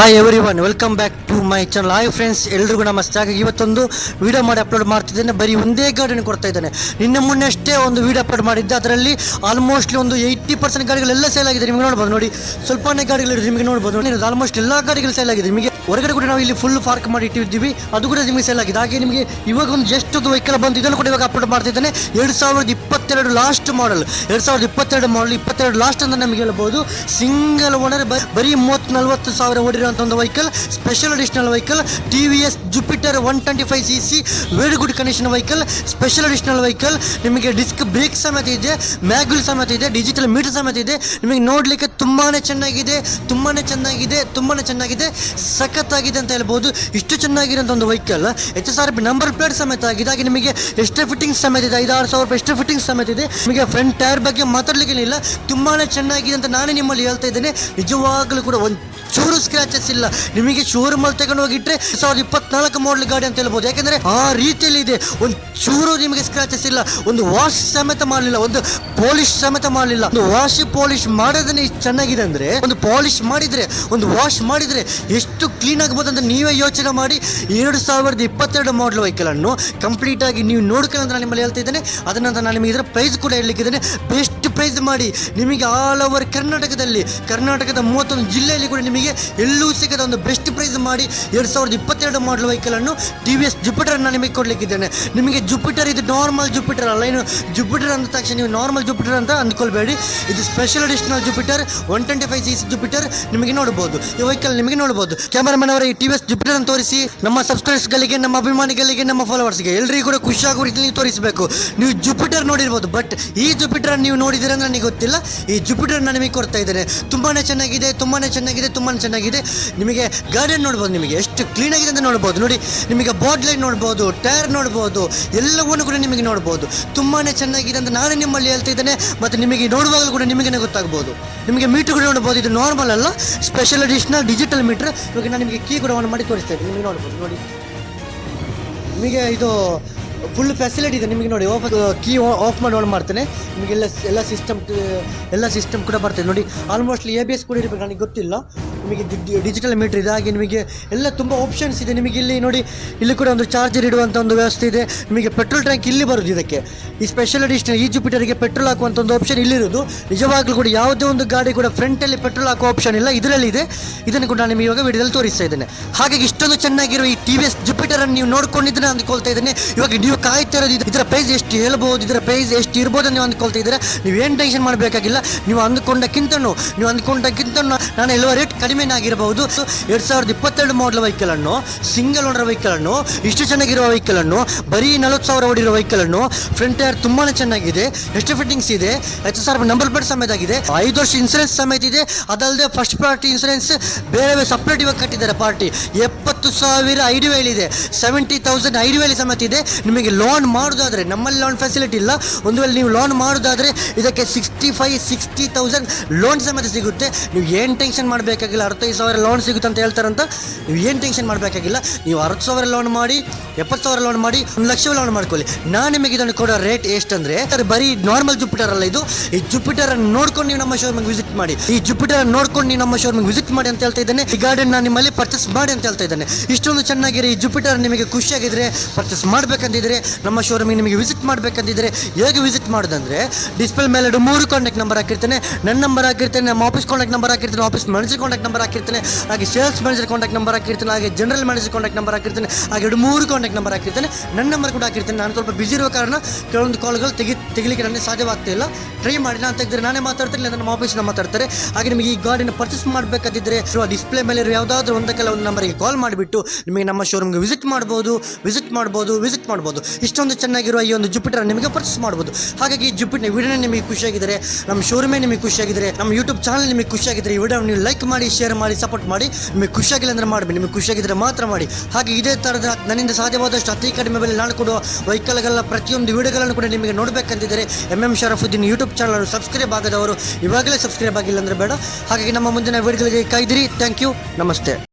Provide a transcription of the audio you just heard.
Hi everyone welcome back to my channel hi friends ಎಲ್ರಿಗೂ ನಮಸ್ತೆ. ಹಾಗಾಗಿ ಇವತ್ತೊಂದು ವೀಡಿಯೋ ಮಾಡಿ ಅಪ್ಲೋಡ್ ಮಾಡ್ತಿದ್ದೇನೆ. ಬರೀ ಒಂದೇ ಗಾಡಿನ ಕೊಡ್ತಾ ಇದ್ದೇನೆ. ನಿನ್ನೆ ಮೊನ್ನೆ ಅಷ್ಟೇ ಒಂದು ವೀಡಿಯೋ ಅಪ್ಲೋಡ್ ಮಾಡಿದ್ದೆ. ಅದರಲ್ಲಿ ಆಲ್ಮೋಸ್ಟ್ಲಿ ಒಂದು ಏಯ್ಟಿ ಪರ್ಸೆಂಟ್ ಗಾಡಿಗಳೆಲ್ಲ ಸೇಲ್ ಆಗಿದೆ. ನಿಮಗೆ ನೋಡ್ಬೋದು ನೋಡಿ. ಸ್ವಲ್ಪನೇ ಗಾಡಿಗಳು ನಿಮಗೆ ನೋಡ್ಬೋದು. ನೋಡಿ ಆಲ್ಮೋಸ್ಟ್ ಎಲ್ಲ ಗಾಡಿಗಳು ಸೇಲ್ ಆಗಿದೆ. ನಿಮಗೆ ಹೊರಗಡೆ ಕೂಡ ನಾವು ಇಲ್ಲಿ ಫುಲ್ ಪಾರ್ಕ್ ಮಾಡಿ ಇಟ್ಟಿದ್ದೀವಿ. ಅದು ಕೂಡ ನಿಮಗೆ ಸೆಲ್ ಆಗಿದೆ. ಹಾಗೆ ನಿಮಗೆ ಇವಾಗ ಒಂದು ಜಸ್ಟ್ ಒಂದು ವೆಹಿಕಲ್ ಬಂದು ಇದನ್ನು ಕೂಡ ಇವಾಗ ಅಪ್ಲೋಡ್ ಮಾಡ್ತಿದ್ದಾನೆ. ಎರಡು ಸಾವಿರದ ಇಪ್ಪತ್ತೆರಡು ಲಾಸ್ಟ್ ಮಾಡಲ್ ಎರಡು ಸಾವಿರದ ಇಪ್ಪತ್ತೆರಡು ಮಾಡಲ್ ಇಪ್ಪತ್ತೆರಡು ಲಾಸ್ಟ್ ಅಂತ ನಮಗೆ ಹೇಳ್ಬೋದು. ಸಿಂಗಲ್ ಓನರ್ ಬರೀ ಮೂವತ್ತು ನಲ್ವತ್ತು ಸಾವಿರ ಓಡಿರುವಂಥ ಒಂದು vehicle special additional vehicle T V S Jupiter one twenty five C C very good condition vehicle special additional vehicle ನಿಮಗೆ ಡಿಸ್ಕ್ ಬ್ರೇಕ್ ಸಮೇತ ಇದೆ ಮ್ಯಾಗ್ಲ್ ಸಮೇತ ಇದೆ ಡಿಜಿಟಲ್ ಮೀಟರ್ ಸಮೇತ ಇದೆ. ನಿಮಗೆ ನೋಡಲಿಕ್ಕೆ ತುಂಬಾ ಚೆನ್ನಾಗಿದೆ ತುಂಬಾ ಚೆನ್ನಾಗಿದೆ ತುಂಬಾ ಚೆನ್ನಾಗಿದೆ. ಸಖತ್ತಾಗಿದೆ ಅಂತ ಹೇಳ್ಬೋದು. ಇಷ್ಟು ಚೆನ್ನಾಗಿರೋಂಥ ಒಂದು vehicle H S R P number plate ಸಮೇತ ಆಗಿದೆ. ಹಾಗೆ ನಿಮಗೆ ಎಷ್ಟು ಫಿಟ್ಟಿಂಗ್ ಸಮೇತ ಇದೆ. ಐದಾರು ಸಾವಿರ ರೂಪಾಯಿ ಎಷ್ಟು ಫಿಟ್ಟಿಂಗ್ ಸಮೇತ ಇದೆ. ನಿಮಗೆ ಫ್ರಂಟ್ ಟೈರ್ ಬಗ್ಗೆ ಮಾತಾಡ್ಲಿಕ್ಕೆ ಇಲ್ಲ ತುಂಬಾ ಚೆನ್ನಾಗಿದೆ ಅಂತ ನಾನೇ ನಿಮ್ಮಲ್ಲಿ ಹೇಳ್ತಾ ಇದ್ದೇನೆ. ನಿಜವಾಗಲೂ ಕೂಡ ಒಂದು ಚೂರು ಸ್ಕ್ರಾಚಸ್ ಇಲ್ಲ. ನಿಮಗೆ ಶೋರೂಮ್ ಅಲ್ಲಿ ತಗೊಂಡು ಹೋಗಿಟ್ರೆ ಸಾವಿರದ ಇಪ್ಪತ್ನಾಲ್ಕು ಮಾಡಲ್ ಗಾಡಿ ಅಂತ ಹೇಳ್ಬೋದು. ಯಾಕಂದ್ರೆ ಆ ರೀತಿಯಲ್ಲಿ ಇದೆ ಒಂದು ಚೂರು ನಿಮಗೆ ಸ್ಕ್ರಾಚಸ್ ಇಲ್ಲ. ಒಂದು ವಾಶ್ ಸಮೇತ ಮಾಡಲಿಲ್ಲ. ಒಂದು ಪಾಲಿಶ್ ಸಮೇತ ಮಾಡಲಿಲ್ಲ. ಒಂದು ವಾಶ್ ಪಾಲಿಶ್ ಮಾಡೋದನ್ನೇ ಚೆನ್ನಾಗಿದೆ ಅಂದ್ರೆ, ಒಂದು ಪಾಲಿಶ್ ಮಾಡಿದ್ರೆ, ಒಂದು ವಾಶ್ ಮಾಡಿದ್ರೆ ಎಷ್ಟು ಕ್ಲೀನ್ ಆಗ್ಬೋದು ಅಂತ ನೀವೇ ಯೋಚನೆ ಮಾಡಿ. ಎರಡು ಸಾವಿರದ ಇಪ್ಪತ್ತೆರಡು ಮಾಡಲ್ ವೆಹಿಕಲ್ ಅನ್ನು ಕಂಪ್ಲೀಟ್ ಆಗಿ ನೀವು ನೋಡ್ಕೊಂಡು ನಾನು ನಿಮ್ಮಲ್ಲಿ ಹೇಳ್ತಾ ಇದ್ದೇನೆ. ಅದನ್ನಂತ ನಾನು ನಿಮಗೆ ಇದರ ಪ್ರೈಸ್ ಕೂಡ ಹೇಳಲಿಕ್ಕಿದ್ದೇನೆ ಬೆಸ್ಟ್ ಪ್ರೈಸ್ ಮಾಡಿ ನಿಮಗೆ ಆಲ್ ಓವರ್ ಕರ್ನಾಟಕದಲ್ಲಿ, ಕರ್ನಾಟಕದ ಮೂವತ್ತೊಂದು ಜಿಲ್ಲೆಯಲ್ಲಿ ಕೂಡ ನಿಮಗೆ ಎಲ್ಲೂ ಸಿಗದ ಒಂದು ಬೆಸ್ಟ್ ಪ್ರೈಸ್ ಮಾಡಿ ಎರಡು ಸಾವಿರದ ಇಪ್ಪತ್ತೆರಡು ಮಾಡಲ್ ವೆಹಿಕಲನ್ನು ಟಿ ವಿ ಎಸ್ ಜುಪಿಟರ್ ನಾನು ನಿಮಗೆ ಕೊಡಲಿಕ್ಕಿದ್ದೇನೆ. ನಿಮಗೆ ಜುಪಿಟರ್ ಇದು ನಾರ್ಮಲ್ ಜುಪಿಟರ್ ಅಲ್ಲ ಏನು ಜುಪಿಟರ್ ಅಂದ ತಕ್ಷಣ ನೀವು ನಾರ್ಮಲ್ ಜುಪಿಟರ್ ಅಂತ ಅಂದ್ಕೊಳ್ಬೇಡಿ. ಇದು special additional Jupiter one twenty five C Jupiter ನಿಮಗೆ ನೋಡಬಹುದು ಈ ವೆಹಿಕಲ್ ನಿಮಗೆ ನೋಡಬಹುದು ಕ್ಯಾಮರಾಮನ್ ಅವರ, ಈ ಟಿ ವಿ ಎಸ್ ಜುಪಿಟರ್ ಅನ್ನು ತೋರಿಸಿ, ನಮ್ಮ ಸಬ್ಸ್ಕ್ರೈಬರ್ಸ್ಗಳಿಗೆ ನಮ್ಮ ಅಭಿಮಾನಿಗಳಿಗೆ, ನಮ್ಮ ಫಾಲೋವರ್ಸ್ಗೆ ಎಲ್ಲರಿಗೂ ಕೂಡ ಖುಷಿಯಾಗುವ ರೀತಿಯಲ್ಲಿ ತೋರಿಸಬೇಕು. ನೀವು ಜುಪಿಟರ್ ನೋಡಿರ್ಬೋದು ಬಟ್ ಈ ಜುಪಿಟರ್ ನೀವು ನೋಡಿದ್ದೀರ ಅಂತ ನನಗೆ ಗೊತ್ತಿಲ್ಲ. ಈ ಜುಪಿಟರ್ ನಿಮಗೆ ಕೊಡ್ತಾ ಇದ್ದೇನೆ. ತುಂಬಾ ಚೆನ್ನಾಗಿದೆ ತುಂಬಾ ಚೆನ್ನಾಗಿದೆ ತುಂಬಾ ಚೆನ್ನಾಗಿದೆ. ನಿಮಗೆ ಗಾರ್ಡನ್ ನೋಡ್ಬೋದು ನಿಮಗೆ. ಎಷ್ಟು ಕ್ಲೀನ್ ಆಗಿದೆ ಅಂತ ನೋಡ್ಬೋದು. ನೋಡಿ, ನಿಮಗೆ ಬಾಡ್ ಲೈಟ್ ನೋಡ್ಬೋದು ಟೈರ್ ನೋಡ್ಬೋದು, ಎಲ್ಲವನ್ನು ಕೂಡ ನಿಮಗೆ ನೋಡ್ಬೋದು. ತುಂಬಾ ಚೆನ್ನಾಗಿದೆ ಅಂತ ನಾನು ನಿಮ್ಮಲ್ಲಿ ಹೇಳ್ತಾ ಇದ್ದೇನೆ. ಮತ್ತು ನಿಮಗೆ ನೋಡುವಾಗಲೂ ಕೂಡ ನಿಮಗೇನೆ ಗೊತ್ತಾಗ್ಬೋದು. ನಿಮಗೆ ಮೀಟರ್ ಕೂಡ ನೋಡ್ಬೋದು. ಇದು ನಾರ್ಮಲ್ ಅಲ್ಲ. ಸ್ಪೆಷಲ್ ಅಡಿಷನಲ್ ಡಿಜಿಟಲ್ ಮೀಟರ್ ಇವಾಗ ನಾನು ನಿಮಗೆ ಕೀ ಕೂಡ ಆನ್ ಮಾಡಿ ತೋರಿಸ್ತಾ ಇದ್ದೀನಿ. ನಿಮಗೆ ನೋಡ್ಬೋದು. ನೋಡಿ. ನಿಮಗೆ ಇದು ಫುಲ್ ಫೆಸಿಲಿಟಿ ಇದೆ ನಿಮಗೆ ನೋಡಿ ಆಫ್ ಕೀ ಆಫ್ ಮಾಡಿ ಆನ್ ಮಾಡ್ತೇನೆ. ನಿಮಗೆ ಎಲ್ಲ ಎಲ್ಲ ಸಿಸ್ಟಮ್ ಎಲ್ಲ ಸಿಸ್ಟಮ್ ಕೂಡ ಬರ್ತದೆ. ನೋಡಿ ಆಲ್ಮೋಸ್ಟ್ ಎ ಬಿ ಎಸ್ ಕೂಡ ಇರಬೇಕು, ನನಗೆ ಗೊತ್ತಿಲ್ಲ. ನಿಮಗೆ ಡಿಜಿಟಲ್ ಮೀಟರ್ ಇದೆ. ಹಾಗೆ ನಿಮಗೆ ಎಲ್ಲ ತುಂಬ ಆಪ್ಷನ್ಸ್ ಇದೆ. ನಿಮಗೆ ಇಲ್ಲಿ ನೋಡಿ, ಇಲ್ಲಿ ಕೂಡ ಒಂದು ಚಾರ್ಜರ್ ಇಡುವಂಥ ಒಂದು ವ್ಯವಸ್ಥೆ ಇದೆ. ನಿಮಗೆ ಪೆಟ್ರೋಲ್ ಟ್ಯಾಂಕ್ ಇಲ್ಲಿ ಬರೋದು ಇದಕ್ಕೆ. ಈ ಸ್ಪೆಷಲ್ ಎಡಿಷನ್ ಈ ಜುಪಿಟರ್ಗೆ ಪೆಟ್ರೋಲ್ ಹಾಕುವಂಥ ಒಂದು ಆಪ್ಷನ್ ಇಲ್ಲಿರೋದು ನಿಜವಾಗ್ಲೂ ಕೂಡ ಯಾವುದೇ ಒಂದು ಗಾಡಿ ಕೂಡ ಫ್ರಂಟಲ್ಲಿ ಪೆಟ್ರೋಲ್ ಹಾಕೋ ಆಪ್ಷನ್ ಇಲ್ಲ. ಇದರಲ್ಲಿ ಇದೆ. ಇದನ್ನು ಕೂಡ ನಾನು ನಿಮಗೆ ಇವಾಗ ವಿಡಿಯೋದಲ್ಲಿ ತೋರಿಸ್ತಾ ಇದ್ದೇನೆ. ಹಾಗಾಗಿ ಇಷ್ಟೊಂದು ಚೆನ್ನಾಗಿರುವ ಈ ಟಿ ವಿ ಎಸ್ ಜುಪಿಟರ್ ಅನ್ನು ನೀವು ನೋಡ್ಕೊಂಡಿದ್ರೆ ಅಂದ್ಕೊಳ್ತಾ ಇದ್ದೇನೆ. ಇವಾಗ ನೀವು ಕಾಯ್ತಾ ಇರೋದು ಇದು- ಇದರ ಪ್ರೈಸ್ ಎಷ್ಟು ಹೇಳ್ಬೋದು? ಇದರ ಪ್ರೈಸ್ ಎಷ್ಟು ಇರ್ಬೋದು ನೀವು ಅಂದ್ಕೊಳ್ತಾ ಇದ್ದೀರಾ? ನೀವು ಏನು ಟೆನ್ಷನ್ ಮಾಡಬೇಕಾಗಿಲ್ಲ. ನೀವು ಅಂದ್ಕೊಂಡಕ್ಕಿಂತನೂ, ನೀವು ಅಂದ್ಕೊಂಡಕ್ಕಿಂತ ನಾನು ಎಲ್ಲೋ ರೇಟ್ ಕಡಿಮೆನೇ ಆಗಿರಬಹುದು. ಸೊ ಎರಡು ಸಾವಿರದ ಇಪ್ಪತ್ತೆರಡು ಮಾಡಲ್ ವೆಹಿಕಲ್ ಅನ್ನು ಸಿಂಗಲ್ ಓನರ್ ವೆಹಿಕಲ್ ಅನ್ನು, ಇಷ್ಟು ಚೆನ್ನಾಗಿರುವ ವೆಹಿಕಲ್ ಅನ್ನು, ಬರೀ ನಲವತ್ತು ಸಾವಿರ ಓಡಿರೋ ವೆಹಿಕಲ್ ಅನ್ನು ಫ್ರಂಟ್ ಟೈರ್ ತುಂಬಾ ಚೆನ್ನಾಗಿದೆ. ಎಷ್ಟು ಫಿಟ್ಟಿಂಗ್ಸ್ ಇದೆ? ಹೆಚ್ಚು ಸಾವಿರ ನಂಬರ್ ಪ್ಲೇಟ್ ಸಮೇತ ಆಗಿದೆ. ಐದು ವರ್ಷ ಇನ್ಸೂರೆನ್ಸ್ ಸಮೇತ ಇದೆ. ಅದಲ್ಲದೆ ಫಸ್ಟ್ ಪಾರ್ಟಿ ಇನ್ಸೂರೆನ್ಸ್ ಬೇರೆ ಬೇರೆ ಸಪ್ರೇಟ್ ಇವಾಗ ಕಟ್ಟಿದ್ದಾರೆ ಪಾರ್ಟಿ ಎಪ್ಪತ್ತು ಸಾವಿರ ಐಡಿ ಇದೆ. ಸೆವೆಂಟಿ ತೌಸಂಡ್ ಐಡಿ ಸಮೇತ ಇದೆ. ನಿಮಗೆ ಲೋನ್ ಮಾಡೋದಾದ್ರೆ, ನಮ್ಮಲ್ಲಿ ಲೋನ್ ಫೆಸಿಲಿಟಿ ಇಲ್ಲ. ಒಂದು ವೇಳೆ ನೀವು ಲೋನ್ ಮಾಡೋದಾದ್ರೆ, ಇದಕ್ಕೆ sixty five sixty thousand loan ಸಮೇತ ಸಿಗುತ್ತೆ. ನೀವು ಏನು ಟೆನ್ಷನ್ ಮಾಡಬೇಕಾಗಿಲ್ಲ. ಅರವತ್ತೈದು ಸಾವಿರ ಲೋನ್ ಸಿಗುತ್ತೆ ಅಂತ ಹೇಳ್ತಾರಂತ, ನೀವು ಏನು ಟೆನ್ಷನ್ ಮಾಡಬೇಕಾಗಿಲ್ಲ, ನೀವು ಅರವತ್ತು ಸಾವಿರ ಲೋನ್ ಮಾಡಿ, ಎಪ್ಪತ್ತು ಸಾವಿರ ಲೋನ್ ಮಾಡಿ, ಒಂದು ಲಕ್ಷ ಲೋನ್ ಮಾಡ್ಕೊಳ್ಳಿ. ನಾನು ನಿಮಗೆ ಇದನ್ನು ಕೊಡೋ ರೇಟ್ ಎಷ್ಟಂದ್ರೆ ಅದು ಬರೀ ನಾರ್ಮಲ್ ಜುಪಿಟರ್ ಅಲ್ಲ ಇದು, ಈ ಜುಪಿಟರ್ ಅನ್ನು ನೋಡ್ಕೊಂಡು ನೀವು ನಮ್ಮ ಶೋರೂಮ್ ವಿಸಿಟ್ ಮಾಡಿ. ಈ ಜುಪಿಟರ್ ನೋಡ್ಕೊಂಡು ನೀವು ನಮ್ಮ ಶೋರೂಮ್ ವಿಸಿಟ್ ಮಾಡಿ ಅಂತ ಹೇಳ್ತಾ ಇದ್ದೇನೆ. ಈ ಗಾರ್ಡನ್ ನಿಮ್ಮಲ್ಲಿ ಪರ್ಚೇಸ್ ಮಾಡಿ ಅಂತ ಹೇಳ್ತಾ ಇದ್ದೇನೆ. ಇಷ್ಟೊಂದು ಚೆನ್ನಾಗಿರಿ ಈ ಜುಪಿಟರ್ ನಿಮಗೆ ಖುಷಿಯಾಗಿದ್ರೆ ಪರ್ಚೇಸ್ ಮಾಡಬೇಕಂತಿದ್ರೆ, ನಮ್ಮ ಶೋರೂಮಿಗೆ ನಿಮಗೆ ವಿಸಿಟ್ ಮಾಡಬೇಕಂತಿದ್ರೆ, ಹೇಗೆ ವಿಸಿಟ್ ಮಾಡೋದಂದ್ರೆ ಡಿಸ್ಪ್ಲೇ ಮೇಲೆ ಮೂರು ಕಾಂಟ್ಯಾಕ್ಟ್ ನಂಬರ್ ಹಾಕಿರ್ತೇನೆ. ನನ್ನ ನಂಬರ್ ಹಾಕಿರ್ತೇನೆ, ನಮ್ಮ ಆಫೀಸ್ ಕಾಂಟ್ಯಾಕ್ಟ್ ನಂಬರ್ ಹಾಕಿರ್ತೇನೆ ಆಫೀಸ್ ಮ್ಯಾನೇಜರ್ ಕಾಂಟ್ಯಾಕ್ಟ್ ನಂಬರ್ ಹಾಕಿರ್ತಾನೆ, ಹಾಗೆ ಸೇಲ್ಸ್ ಮ್ಯಾನೇಜರ್ ಕಾಂಟ್ಯಾಕ್ಟ್ ನಂಬರ್ ಹಾಕಿರ್ತೇನೆ, ಹಾಗೆ ಜನರಲ್ ಮ್ಯಾನೇಜರ್ ಕಾಂಟ್ಯಾಕ್ಟ್ ನಂಬರ್ ಹಾಕಿರ್ತಾನೆ, ಹಾಗೆ ಎರಡು ಮೂರು ಕಾಂಟ್ಯಾಕ್ಟ್ ನಂಬರ್ ಹಾಕಿರ್ತೇನೆ. ನನ್ನ ನಂಬರ್ ಕೂಡ ಹಾಕಿರ್ತೇನೆ. ನಾನು ಸ್ವಲ್ಪ ಬಿಸಿ ಇರುವ ಕಾರಣ ಕೆಲವೊಂದು ಕಾಲ್ಗಳು ತೆಗಿ, ತೆಗಿಲಿಕ್ಕೆ ನನಗೆ ಸಾಧ್ಯವಾಗ್ತಾ ಇಲ್ಲ. ಟ್ರೈ ಮಾಡಿ, ನಾನು ತೆಗೆದ್ರೆ ನಾನೇ ಮಾತಾಡ್ತೀನಿ ಇಲ್ಲ ನಮ್ಮ ಆಫೀಸ್ನ ಮಾತಾಡ್ತಾರೆ. ಹಾಗೆ ನಿಮಗೆ ಈ ಗಾಡಿನ ಪರ್ಚೇಸ್ ಮಾಡಬೇಕಾದಿದ್ರೆ ಡಿಸ್ಪ್ಲೇ ಮೇಲೆ ಯಾವುದಾದ್ರೂ ಒಂದು ಕೆಲವೊಂದು ನಂಬರಿಗೆ ಕಾಲ್ ಮಾಡಿಬಿಟ್ಟು ನಿಮಗೆ ನಮ್ಮ ಶೋರೂಮ್ಗೆ ವಿಸಿಟ್ ಮಾಡ್ಬೋದು ವಿಸಿಟ್ ಮಾಡ್ಬೋದು ವಿಸಿಟ್ ಮಾಡ್ಬೋದು. ಇಷ್ಟೊಂದು ಚೆನ್ನಾಗಿರುವ ಈ ಒಂದು ಜುಪಿಟರ್ ನಿಮಗೆ ಪರ್ಚೇಸ್ ಮಾಡ್ಬೋದು. ಹಾಗಾಗಿ ಈ ಜುಪಿಟ್ನ ವಿಡಿಯೋ ನಿಮಗೆ ಖುಷಿಯಾಗಿದ್ದರೆ, ನಮ್ಮ ಶೋರೂಮೇ ನಿಮಗೆ ಖುಷಿಯಾಗಿದ್ದರೆ, ನಮ್ಮ ಯೂಟ್ಯೂಬ್ ಚಾನಲ್ ನಿಮಗೆ ಖುಷಿಯಾಗಿದ್ದರೆ ಈ ವಿಡಿಯೋ ನೀವು ಲೈಕ್ ಮಾಡಿ ಶೇರ್ ಮಾಡಿ ಸಪೋರ್ಟ್ ಮಾಡಿ, ನಿಮಗೆ ಖುಷಿಯಾಗಿಲ್ಲ ಅಂದರೆ ಮಾಡಬೇಡಿ, ನಿಮಗೆ ಖುಷಿಯಾಗಿದ್ದರೆ ಮಾತ್ರ ಮಾಡಿ. ಹಾಗೆ ಇದೇ ಥರದ ನನ್ನಿಂದ ಸಾಧ್ಯವಾದಷ್ಟು ಅತಿ ಕಡಿಮೆ ಬೆಲೆ ನಾನು ಕೊಡುವ ವೆಹಿಕಲ್ಗಳ ಪ್ರತಿಯೊಂದು ವಿಡಿಯೋಗಳನ್ನು ಕೂಡ ನಿಮಗೆ ನೋಡಬೇಕಂತಿದ್ದರೆ M M Sharafuddin YouTube channel subscribe ಆಗದವರು ಇವಾಗಲೇ ಸಬ್ಸ್ಕ್ರೈಬ್ ಆಗಿಲ್ಲ ಅಂದರೆ ಬೇಡ. ಹಾಗಾಗಿ ನಮ್ಮ ಮುಂದಿನ ವಿಡಿಯೋಗಳಿಗೆ ಕಾಯ್ದಿರಿ ಥ್ಯಾಂಕ್ ಯು ನಮಸ್ತೆ.